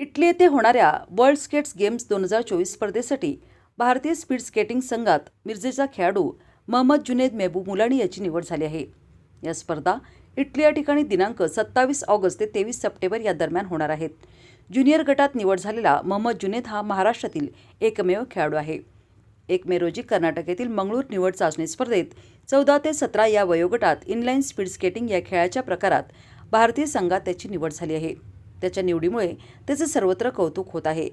Italy येथे होणाऱ्या world skates games दोन हजार चोवीस स्पर्धेसाठी भारतीय स्पीड स्केटिंग संघात मिरजेचा खेळाडू महम्मद जुनेद मेहबूब मुलानी याची निवड झाली आहे. या स्पर्धा इटली या ठिकाणी दिनांक सत्तावीस ऑगस्ट ते तेवीस सप्टेंबर या दरम्यान होणार आहेत. ज्युनियर गटात निवड झालेला महम्मद जुनेद हा महाराष्ट्रातील एकमेव खेळाडू आहे. एक मे रोजी कर्नाटक येथील मंगळूर निवड चाचणी स्पर्धेत चौदा ते सतरा या वयोगटात इनलाईन स्पीड स्केटिंग या खेळाच्या प्रकारात भारतीय संघात त्याची निवड झाली आहे. त्याच्या निवडीमुळे त्याचे सर्वत्र कौतुक होत आहे.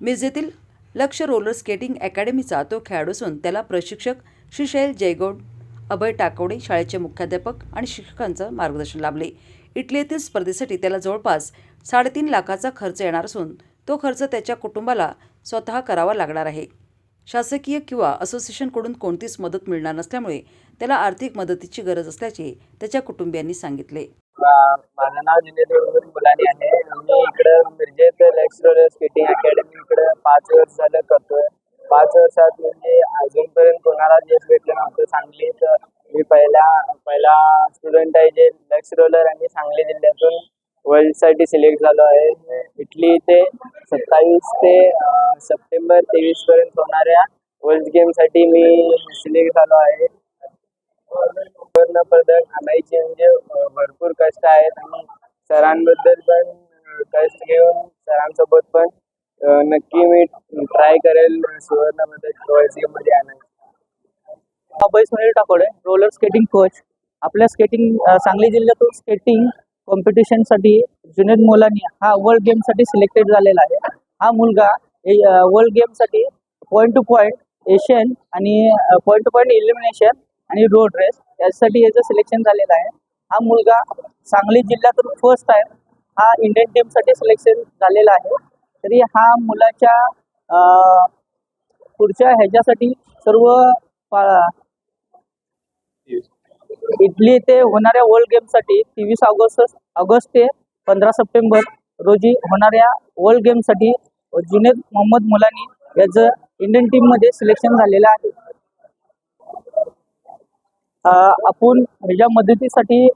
मिरजेतील लक्ष रोलर स्केटिंग अकॅडमीचा तो खेळाडू असून त्याला प्रशिक्षक श्री शैल जयगौड अभय टाकवडे शाळेचे मुख्याध्यापक आणि शिक्षकांचं मार्गदर्शन लाभले. इटली येथील स्पर्धेसाठी त्याला जवळपास साडेतीन लाखाचा खर्च येणार असून तो खर्च त्याच्या कुटुंबाला स्वतः करावा लागणार आहे. शासकीय किंवा असोसिएशनकडून कोणतीच मदत मिळणार नसल्यामुळे त्याला आर्थिक मदतीची गरज असल्याचे त्याच्या कुटुंबियांनी सांगितले. माझं नाव जुनेद मुलानी आहे. मी इकडं मिरजेत लेक्स रोलर स्केटिंग अकॅडमी इकडं पाच वर्ष झालं करतोय. पाच वर्षात म्हणजे अजूनपर्यंत कोणाला यश भेटलं नव्हतं सांगलीत मी पहिला पहिला स्टुडंट आहे जे लेक्स रोलर आणि सांगली जिल्ह्यातून वर्ल्डसाठी सिलेक्ट झालो आहे. इटली ते सत्तावीस ते सप्टेंबर तेवीस पर्यंत होणाऱ्या वर्ल्ड गेमसाठी मी सिलेक्ट झालो आहे. सुवर्ण पदक आणायचे म्हणजे भरपूर कष्ट आहेत आणि सरांबद्दल पण कष्ट घेऊन सरांसोबत पण नक्की मी ट्राय करेल सुवर्णमध्ये आणायचं Abhay Sunil Takode roller skating coach आपल्या स्केटिंग सांगली जिल्ह्यातून स्केटिंग कॉम्पिटिशनसाठी जुनेद मोलानी हा वर्ल्ड गेमसाठी सिलेक्टेड झालेला आहे. हा मुलगा वर्ल्ड गेमसाठी पॉईंट टू पॉईंट एशियन आणि पॉईंट टू पॉईंट इलिमिनेशन आणि रोड रेस यासाठी याचं सिलेक्शन झालेलं आहे. हा मुलगा सांगली जिल्ह्यातून फर्स्ट टाइम हा इंडियन टीमसाठी सिलेक्शन झालेला आहे. तरी हा मुलाच्या पुढच्या ह्याच्यासाठी सर्व इटली येथे होणाऱ्या वर्ल्ड गेमसाठी तेवीस ऑगस्ट ऑगस्ट ते पंधरा सप्टेंबर रोजी होणाऱ्या वर्ल्ड गेमसाठी जुनेद मोहम्मद मुलानी याचं इंडियन टीममध्ये सिलेक्शन झालेलं आहे. आपण ह्याच्या मदतीसाठी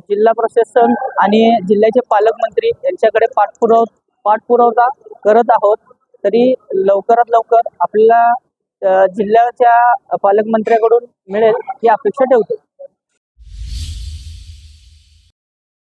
जिल्हा प्रशासन आणि जिल्ह्याचे पालकमंत्री यांच्याकडे पाठपुराव पाठपुरावा करत आहोत. तरी लवकरात लवकर आपल्याला जिल्ह्याच्या पालकमंत्र्याकडून मिळेल ही अपेक्षा ठेवतो.